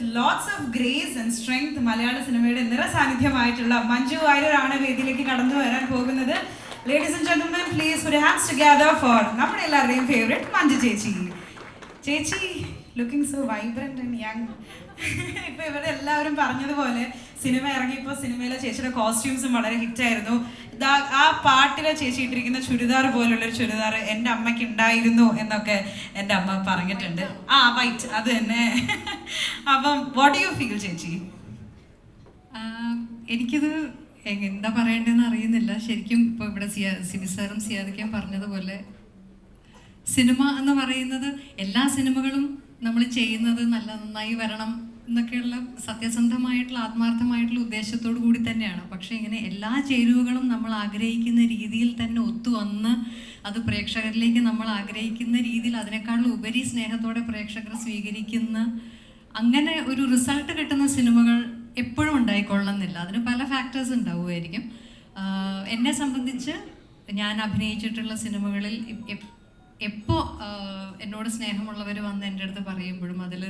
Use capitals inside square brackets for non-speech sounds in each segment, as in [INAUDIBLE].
With lots of grace and strength Malayala സിനിമയുടെ നിറസാന്നിധ്യമായിട്ടുള്ള മഞ്ജു വാര്യരാണ് വേദിയിലേക്ക് കടന്നു വരാൻ പോകുന്നത്. ലേഡീസ് ആൻഡ് ജെന്റിൽമെൻ പ്ലീസ് ഒരു ഹാൻഡ്സ് ടുഗദർ ഫോർ നമ്മുടെ എല്ലാവരുടെയും ഫേവറേറ്റ് മഞ്ജു ചേച്ചി. ചേച്ചി looking so vibrant and young ഇപ്പൊ ഇവിടെ എല്ലാവരും പറഞ്ഞതുപോലെ സിനിമ ഇറങ്ങിയപ്പോൾ സിനിമയിലെ ചേച്ചിയുടെ കോസ്റ്റ്യൂംസും വളരെ ഹിറ്റായിരുന്നു ആ പാട്ടിലെ ചേച്ചി ഇട്ടിരിക്കുന്ന ചുരിദാർ പോലുള്ളൊരു ചുരിദാർ എന്റെ അമ്മയ്ക്ക് ഉണ്ടായിരുന്നു എന്നൊക്കെ എന്റെ അമ്മ പറഞ്ഞിട്ടുണ്ട്. ആ വൈറ്റ് അത് തന്നെ. [LAUGHS] അപ്പം വാട്ട് യു ഫീൽ ചേച്ചി? എനിക്കിത് എന്താ പറയേണ്ടതെന്ന് അറിയുന്നില്ല. ശരിക്കും ഇപ്പോൾ ഇവിടെ സിയാ സിബി സാറും സിയാദിക്കും പറഞ്ഞതുപോലെ സിനിമ എന്ന് പറയുന്നത് എല്ലാ സിനിമകളും നമ്മൾ ചെയ്യുന്നത് നല്ല നന്നായി വരണം എന്നൊക്കെയുള്ള സത്യസന്ധമായിട്ടുള്ള ആത്മാർത്ഥമായിട്ടുള്ള ഉദ്ദേശത്തോടു കൂടി തന്നെയാണ്. പക്ഷേ ഇങ്ങനെ എല്ലാ ചേരുവകളും നമ്മൾ ആഗ്രഹിക്കുന്ന രീതിയിൽ തന്നെ ഒത്തുവന്ന് അത് പ്രേക്ഷകരിലേക്ക് നമ്മൾ ആഗ്രഹിക്കുന്ന രീതിയിൽ അതിനേക്കാളും ഉപരി സ്നേഹത്തോടെ പ്രേക്ഷകർ സ്വീകരിക്കുന്ന അങ്ങനെ ഒരു റിസൾട്ട് കിട്ടുന്ന സിനിമകൾ എപ്പോഴും ഉണ്ടായിക്കൊള്ളണമെന്നില്ല. അതിന് പല ഫാക്ടേഴ്സ് ഉണ്ടാവുമായിരിക്കും. എന്നെ സംബന്ധിച്ച് ഞാൻ അഭിനയിച്ചിട്ടുള്ള സിനിമകളിൽ എപ്പോൾ എന്നോട് സ്നേഹമുള്ളവർ വന്ന് എന്റെ അടുത്ത് പറയുമ്പോഴും അതിൽ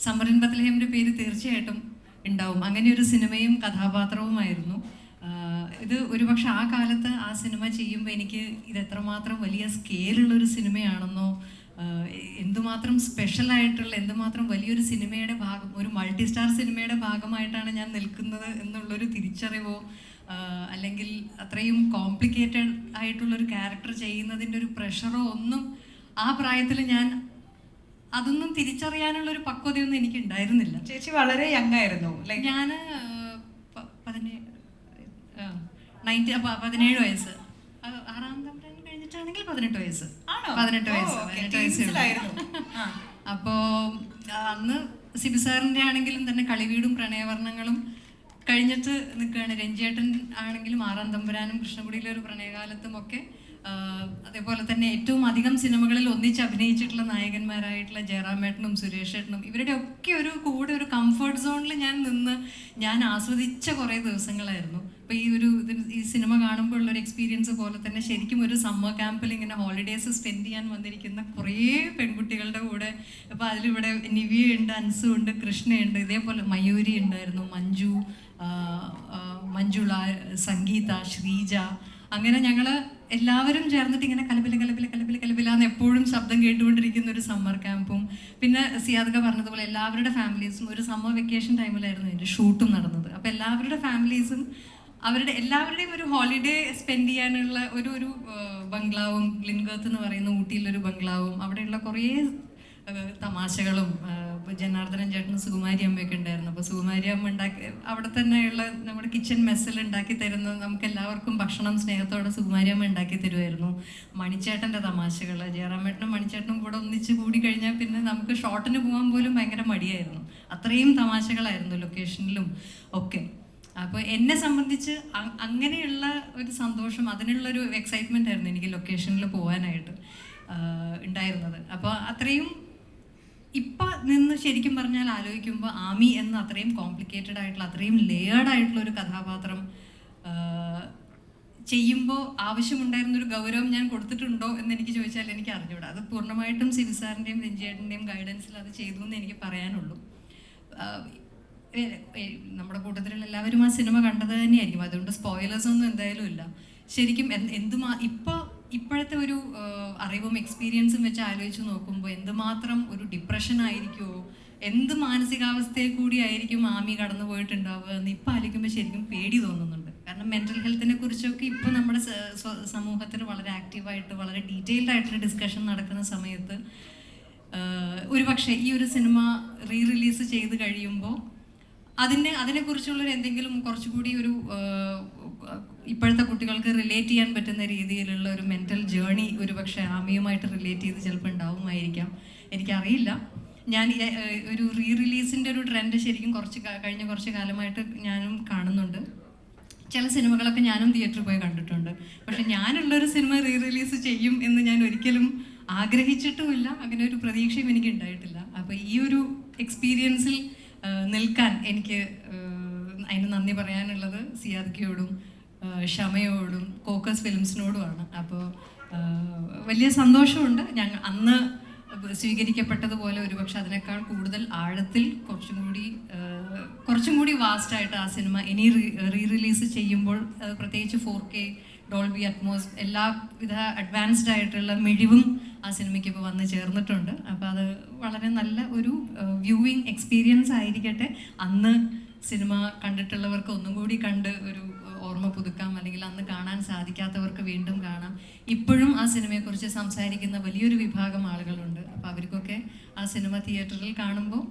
സമരൻ ബത്ലഹേമിന്റെ പേര് തീർച്ചയായിട്ടും ഉണ്ടാവും. അങ്ങനെ ഒരു സിനിമയും കഥാപാത്രവുമായിരുന്നു. ഇത് ഒരുപക്ഷെ ആ കാലത്ത് ആ സിനിമ ചെയ്യുമ്പോൾ എനിക്ക് ഇത് എത്രമാത്രം വലിയ സ്കെയിലുള്ള ഒരു സിനിമയാണെന്നോ എന്തുമാത്രം സ്പെഷ്യൽ ആയിട്ടുള്ള എന്തുമാത്രം വലിയൊരു സിനിമയുടെ ഭാഗം ഒരു മൾട്ടി സ്റ്റാർ സിനിമയുടെ ഭാഗമായിട്ടാണ് ഞാൻ നിൽക്കുന്നത് എന്നുള്ളൊരു തിരിച്ചറിവോ അല്ലെങ്കിൽ അത്രയും കോംപ്ലിക്കേറ്റഡ് ആയിട്ടുള്ളൊരു ക്യാരക്ടർ ചെയ്യുന്നതിന്റെ ഒരു പ്രഷറോ ഒന്നും ആ പ്രായത്തിൽ ഞാൻ അതൊന്നും തിരിച്ചറിയാനുള്ള ഒരു പക്വതയൊന്നും എനിക്ക് ഉണ്ടായിരുന്നില്ല ചേച്ചി വളരെ യങ് ആയിരുന്നു ഞാൻ പതിനേഴ് നയന്റി പതിനേഴ് വയസ്സ് ആറാം തമ്പുരാൻ കഴിഞ്ഞിട്ടാണെങ്കിൽ പതിനെട്ട് വയസ്സ്? പതിനെട്ട് വയസ്സ്. പതിനെട്ട് വയസ്സ് ഉള്ളൂ. ആ. അപ്പോ അന്ന് സിബി സാറിന്റെ ആണെങ്കിലും തന്നെ കളിവീടും പ്രണയവർണങ്ങളും കഴിഞ്ഞിട്ട് നിൽക്കുകയാണ്. രഞ്ജിയേട്ടൻ ആണെങ്കിലും ആറാം തമ്പുരാനും കൃഷ്ണകുടിയിലെ ഒരു പ്രണയകാലത്തും ഒക്കെ അതേപോലെ തന്നെ ഏറ്റവും അധികം സിനിമകളിൽ ഒന്നിച്ച് അഭിനയിച്ചിട്ടുള്ള നായകന്മാരായിട്ടുള്ള ജയറാമേട്ടനും സുരേഷ് ഏട്ടനും ഇവരുടെ ഒക്കെ ഒരു കൂടെ ഒരു കംഫർട്ട് സോണിൽ ഞാൻ നിന്ന് ഞാൻ ആസ്വദിച്ച കുറേ ദിവസങ്ങളായിരുന്നു. അപ്പോൾ ഈ ഒരു ഈ സിനിമ കാണുമ്പോൾ ഉള്ള ഒരു എക്സ്പീരിയൻസ് പോലെ തന്നെ ശരിക്കും ഒരു സമ്മർ ക്യാമ്പിൽ ഇങ്ങനെ ഹോളിഡേയ്സ് സ്പെൻഡ് ചെയ്യാൻ വന്നിരിക്കുന്ന കുറേ പെൺകുട്ടികളുടെ കൂടെ അപ്പോൾ അതിലിവിടെ നിവിയുണ്ട് അൻസു ഉണ്ട് കൃഷ്ണയുണ്ട് ഇതേപോലെ മയൂരി ഉണ്ടായിരുന്നു മഞ്ജു മഞ്ജുള സംഗീത ശ്രീജ അങ്ങനെ ഞങ്ങൾ എല്ലാവരും ചേർന്നിട്ട് ഇങ്ങനെ കലപില കലപില കലപില കലപില എന്ന് എപ്പോഴും ശബ്ദം കേട്ടുകൊണ്ടിരിക്കുന്ന ഒരു സമ്മർ ക്യാമ്പും പിന്നെ സിയാദക പറഞ്ഞതുപോലെ എല്ലാവരുടെ ഫാമിലീസും ഒരു സമ്മർ വെക്കേഷൻ ടൈമിലായിരുന്നു എന്റെ ഷൂട്ടും നടന്നത്. അപ്പോൾ എല്ലാവരുടെ ഫാമിലീസും അവരുടെ എല്ലാവരുടെയും ഒരു ഹോളിഡേ സ്പെൻഡ് ചെയ്യാനുള്ള ഒരു ഒരു ബംഗ്ലാവും ലിൻഗത്ത് എന്ന് പറയുന്ന ഊട്ടിയിലൊരു ബംഗ്ലാവും അവിടെയുള്ള കുറേ തമാശകളും ജനാർദ്ദനൻ ചേട്ടനും സുകുമാരി അമ്മയൊക്കെ ഉണ്ടായിരുന്നു. അപ്പോൾ സുകുമാരി അമ്മ ഉണ്ടാക്കി അവിടെ തന്നെയുള്ള നമ്മുടെ കിച്ചൺ മെസ്സിൽ ഉണ്ടാക്കി തരുന്ന നമുക്ക് എല്ലാവർക്കും ഭക്ഷണം സ്നേഹത്തോടെ സുകുമാരി അമ്മ ഉണ്ടാക്കി തരുമായിരുന്നു മണിച്ചേട്ടന്റെ തമാശകൾ ജയറാമേട്ടനും മണിച്ചേട്ടനും കൂടെ ഒന്നിച്ച് കൂടി കഴിഞ്ഞാൽ പിന്നെ നമുക്ക് ഷോട്ടിന് പോകാൻ പോലും ഭയങ്കര മടിയായിരുന്നു. അത്രയും തമാശകളായിരുന്നു ലൊക്കേഷനിലും ഒക്കെ. അപ്പോൾ എന്നെ സംബന്ധിച്ച് അങ്ങനെയുള്ള ഒരു സന്തോഷം അതിനുള്ളൊരു എക്സൈറ്റ്മെന്റ് ആയിരുന്നു എനിക്ക് ലൊക്കേഷനിൽ പോകാനായിട്ട് ഉണ്ടായിരുന്നത്. അപ്പോൾ അത്രയും ഇപ്പം നിന്ന് ശരിക്കും പറഞ്ഞാൽ ആലോചിക്കുമ്പോൾ ആമി എന്ന അത്രയും കോംപ്ലിക്കേറ്റഡ് ആയിട്ടുള്ള അത്രയും ലേയേർഡ് ആയിട്ടുള്ള ഒരു കഥാപാത്രം ചെയ്യുമ്പോൾ ആവശ്യമുണ്ടായിരുന്ന ഒരു ഗൗരവം ഞാൻ കൊടുത്തിട്ടുണ്ടോ എന്ന് എനിക്ക് ചോദിച്ചാൽ എനിക്ക് അറിഞ്ഞൂടാ. അത് പൂർണമായിട്ടും സിബി സാറിന്റെയും രഞ്ജിയേട്ടന്റെയും ഗൈഡൻസിൽ അത് ചെയ്തു എന്ന് എനിക്ക് പറയാനുള്ളൂ. നമ്മുടെ കൂട്ടത്തിലുള്ള എല്ലാവരും ആ സിനിമ കണ്ടത് തന്നെയായിരിക്കും. അതുകൊണ്ട് സ്പോയിലേഴ്സ് ഒന്നും എന്തായാലും ഇല്ല. ശരിക്കും എന്തുമാ ഇപ്പോൾ ഇപ്പോഴത്തെ ഒരു അറിവും എക്സ്പീരിയൻസും വെച്ച് ആലോചിച്ച് നോക്കുമ്പോൾ എന്തുമാത്രം ഒരു ഡിപ്രഷൻ ആയിരിക്കുമോ എന്ത് മാനസികാവസ്ഥയിൽ കൂടി ആയിരിക്കും ആമി കടന്നു പോയിട്ടുണ്ടാവുക എന്ന് ഇപ്പം ആലോചിക്കുമ്പോൾ ശരിക്കും പേടി തോന്നുന്നുണ്ട്. കാരണം മെന്റൽ ഹെൽത്തിനെ കുറിച്ചൊക്കെ ഇപ്പോൾ നമ്മുടെ സമൂഹത്തിൽ വളരെ ആക്റ്റീവായിട്ട് വളരെ ഡീറ്റെയിൽഡ് ആയിട്ടുള്ള ഡിസ്കഷൻ നടക്കുന്ന സമയത്ത് ഒരു ഒരുപക്ഷെ ഈ ഒരു സിനിമ റീ റിലീസ് ചെയ്ത് കഴിയുമ്പോൾ അതിന്റെ അതിനെക്കുറിച്ചുള്ളൊരു എന്തെങ്കിലും കുറച്ചുകൂടി ഒരു ഇപ്പോഴത്തെ കുട്ടികൾക്ക് റിലേറ്റ് ചെയ്യാൻ പറ്റുന്ന രീതിയിലുള്ള ഒരു മെന്റൽ ജേണി ഒരുപക്ഷെ ആമിയുമായിട്ട് റിലേറ്റ് ചെയ്ത് ചിലപ്പോൾ ഉണ്ടാവുമായിരിക്കാം. എനിക്കറിയില്ല. ഞാൻ ഒരു റീ റിലീസിന്റെ ഒരു ട്രെൻഡ് ശരിക്കും കുറച്ച് കഴിഞ്ഞ കുറച്ച് കാലമായിട്ട് ഞാനും കാണുന്നുണ്ട്. ചില സിനിമകളൊക്കെ ഞാനും തിയേറ്ററിൽ പോയി കണ്ടിട്ടുണ്ട്. പക്ഷെ ഞാനുള്ളൊരു സിനിമ റീ റിലീസ് ചെയ്യും എന്ന് ഞാൻ ഒരിക്കലും ആഗ്രഹിച്ചിട്ടുമില്ല. അങ്ങനെ ഒരു പ്രതീക്ഷയും എനിക്ക് ഉണ്ടായിട്ടില്ല. അപ്പോൾ ഈ ഒരു എക്സ്പീരിയൻസിൽ നിൽക്കാൻ എനിക്ക് അതിന് നന്ദി പറയാനുള്ളത് സിയാദ്ക്കിയോടും ഷമയോടും കോക്കസ് ഫിലിംസിനോടുമാണ്. അപ്പോൾ വലിയ സന്തോഷമുണ്ട്. ഞങ്ങൾ അന്ന് സ്വീകരിക്കപ്പെട്ടതുപോലെ ഒരുപക്ഷെ അതിനേക്കാൾ കൂടുതൽ ആഴത്തിൽ കുറച്ചും കൂടി കുറച്ചും കൂടി വാസ്റ്റായിട്ട് ആ സിനിമ ഇനി റീ റിലീസ് ചെയ്യുമ്പോൾ പ്രത്യേകിച്ച് ഫോർ കെ ഡോൾബി അറ്റ്മോസ് എല്ലാവിധ അഡ്വാൻസ്ഡ് ആയിട്ടുള്ള മിഴിവും ആ സിനിമയ്ക്ക് ഇപ്പോൾ വന്ന് ചേർന്നിട്ടുണ്ട്. അപ്പോൾ അത് വളരെ നല്ല ഒരു വ്യൂവിങ് എക്സ്പീരിയൻസ് ആയിരിക്കട്ടെ. അന്ന് സിനിമ കണ്ടിട്ടുള്ളവർക്ക് ഒന്നും കൂടി കണ്ട് ഒരു ഓർമ്മ പുതുക്കാം അല്ലെങ്കിൽ അന്ന് കാണാൻ സാധിക്കാത്തവർക്ക് വീണ്ടും കാണാം. ഇപ്പോഴും ആ സിനിമയെക്കുറിച്ച് സംസാരിക്കുന്ന വലിയൊരു വിഭാഗം ആളുകളുണ്ട്. അപ്പോൾ അവർക്കൊക്കെ ആ സിനിമ തിയേറ്ററിൽ കാണുമ്പോൾ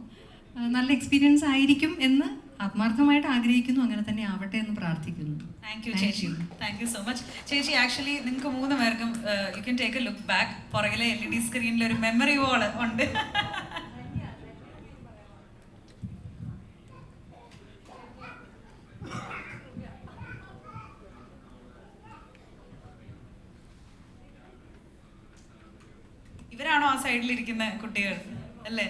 നല്ല എക്സ്പീരിയൻസ് ആയിരിക്കും എന്ന് ആത്മാർത്ഥമായിട്ട് ആഗ്രഹിക്കുന്നു. അങ്ങനെ തന്നെ ആവട്ടെ എന്ന് പ്രാർത്ഥിക്കുന്നു. താങ്ക് യു ചേച്ചി. താങ്ക് യു സോ മച്ച് ചേച്ചി ആക്ച്വലി നിങ്ങൾക്ക് മൂന്ന് പേർക്കും you can take a look back പുറകിലെ എൽ ഇ ഡി സ്ക്രീനിൽ ഒരു മെമ്മറി വോൾ ഉണ്ട്. ഇവരാണോ ആ സൈഡിൽ ഇരിക്കുന്ന കുട്ടികൾ? അല്ലേ?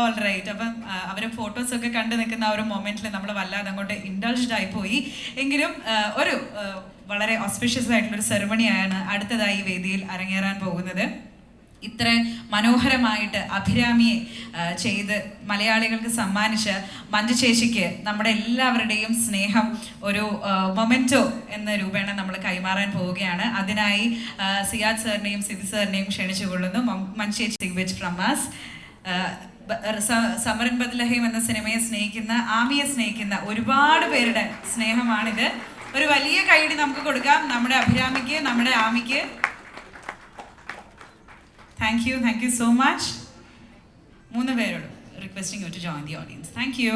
ഓൾ റൈറ്റ് അപ്പം അവരെ ഫോട്ടോസ് ഒക്കെ കണ്ടു നിൽക്കുന്ന ആ ഒരു മൊമെന്റിൽ നമ്മൾ വല്ലാതെ അങ്ങോട്ട് ഇൻഡൾജ്ഡ് ആയി പോയി. എങ്കിലും ഒരു വളരെ ഓസ്പിഷ്യസ് ആയിട്ടുള്ള ഒരു സെറമണിയാണ് അടുത്തതായി വേദിയിൽ അരങ്ങേറാൻ പോകുന്നത്. ഇത്ര മനോഹരമായിട്ട് അഭിരാമിയെ ചെയ്ത് മലയാളികൾക്ക് സമ്മാനിച്ച മഞ്ജു നമ്മുടെ എല്ലാവരുടെയും സ്നേഹം ഒരു മൊമെന്റോ എന്ന രൂപേണ നമ്മൾ കൈമാറാൻ പോവുകയാണ്. അതിനായി സിയാദ് സാറിനെയും സിബി സാറിനെയും ക്ഷണിച്ചുകൊള്ളുന്നു. മഞ്ജു ചേച്ചി വിച്ച് ഫ്രം us ആഹ് ബ- സ- സമരൻ ബദ്ലഹീം എന്ന സിനിമയെ സ്നേഹിക്കുന്ന ആമിയെ സ്നേഹിക്കുന്ന ഒരുപാട് പേരുടെ സ്നേഹമാണിത്. ഒരു വലിയ കൈയടി നമുക്ക് കൊടുക്കാം. നമ്മുടെ അഭിരാമിക്ക് നമ്മുടെ ആമിക്ക്. Thank you thank you so much മൂന്ന് പേരോട് requesting to join the audience thank you